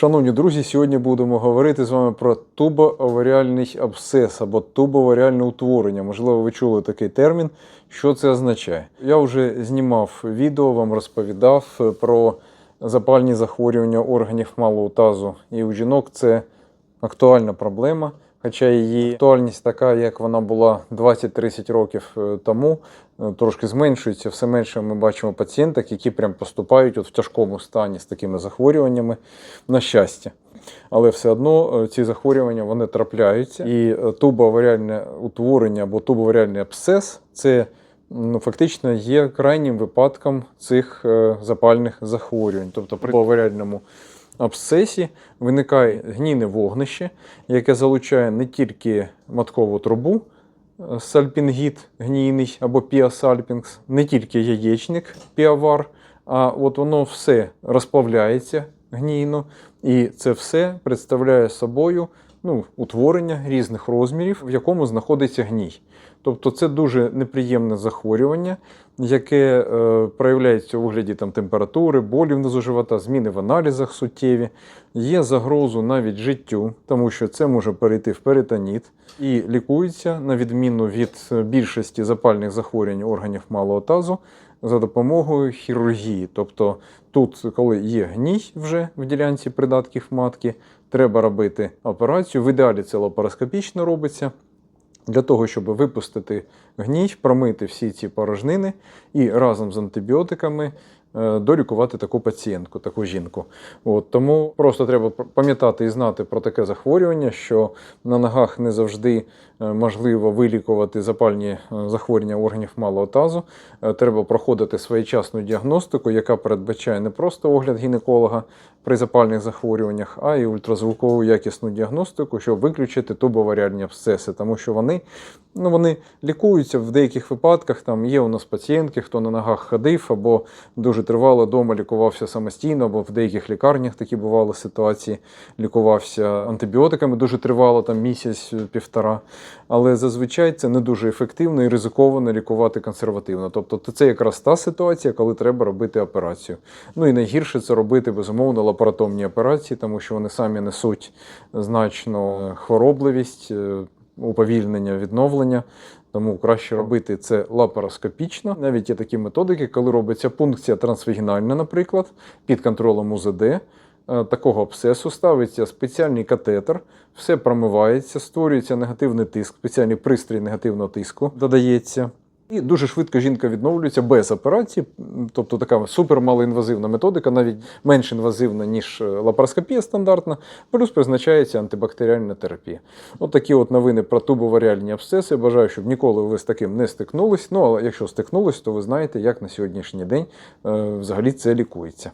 Шановні друзі, сьогодні будемо говорити з вами про тубооваріальний абсцес або тубооваріальне утворення. Можливо, ви чули такий термін. Що це означає? Я вже знімав відео, вам розповідав про запальні захворювання органів малого тазу. І у жінок це актуальна проблема. Хоча її актуальність така, як вона була 20-30 років е, тому, е, трошки зменшується. Все менше ми бачимо пацієнток, які прям поступають от в тяжкому стані з такими захворюваннями, на щастя. Але все одно е, ці захворювання вони трапляються. І тубоаваріальне утворення або тубоаваріальний абсцес це ну, фактично є крайнім випадком цих запальних захворювань. Тобто при тубоаваріальному абсцесі виникає гнійне вогнище, яке залучає не тільки маткову трубу, е, сальпінгіт гнійний або піасальпінгс, не тільки яєчник піавар, а от воно все розплавляється гнійно, і це все представляє собою ну, утворення різних розмірів, в якому знаходиться гній. Тобто це дуже неприємне захворювання, яке е, проявляється у вигляді там, температури, болів внизу живота, зміни в аналізах суттєві. Є загрозу навіть життю, тому що це може перейти в перитоніт і лікується на відміну від е, більшості запальних захворювань органів малого тазу за допомогою хірургії. Тобто тут, коли є гній вже в ділянці придатків матки, треба робити операцію. В ідеалі це лапароскопічно робиться. Для того, щоб випустити гній, промити всі ці порожнини і разом з антибіотиками долікувати таку пацієнтку, таку жінку. От, тому просто треба пам'ятати і знати про таке захворювання, що на ногах не завжди е, можливо вилікувати запальні е, захворювання органів малого тазу. Е, Треба проходити своєчасну діагностику, яка передбачає не просто огляд гінеколога при запальних захворюваннях, а й ультразвукову якісну діагностику, щоб виключити тубоваріальні абсцеси, тому що вони, ну, вони лікуються в деяких випадках. Там є у нас пацієнтки, хто на ногах ходив або дуже тривало вдома лікувався самостійно, або в деяких лікарнях такі бували ситуації, лікувався антибіотиками дуже тривало, там місяць-півтора. Але зазвичай це не дуже ефективно і ризиковано лікувати консервативно. Тобто це якраз та ситуація, коли треба робити операцію. Ну і найгірше це робити безумовно лапаротомні операції, тому що вони самі несуть значну хворобливість, е, уповільнення відновлення. Тому краще робити це лапароскопічно. Навіть є такі методики, коли робиться пункція трансвагінальна, наприклад, під контролем УЗД. Е, Такого абсцесу ставиться спеціальний катетер, все промивається, створюється негативний тиск, спеціальний пристрій негативного тиску додається. І дуже швидко жінка відновлюється без операції, тобто така супермалоінвазивна методика, навіть менш інвазивна, ніж е, лапароскопія стандартна, плюс призначається антибактеріальна терапія. От такі от новини про тубоваріальні абсцеси. Бажаю, щоб ніколи ви з таким не стикнулись. Ну але якщо стикнулись, то ви знаєте, як на сьогоднішній день е, взагалі це лікується.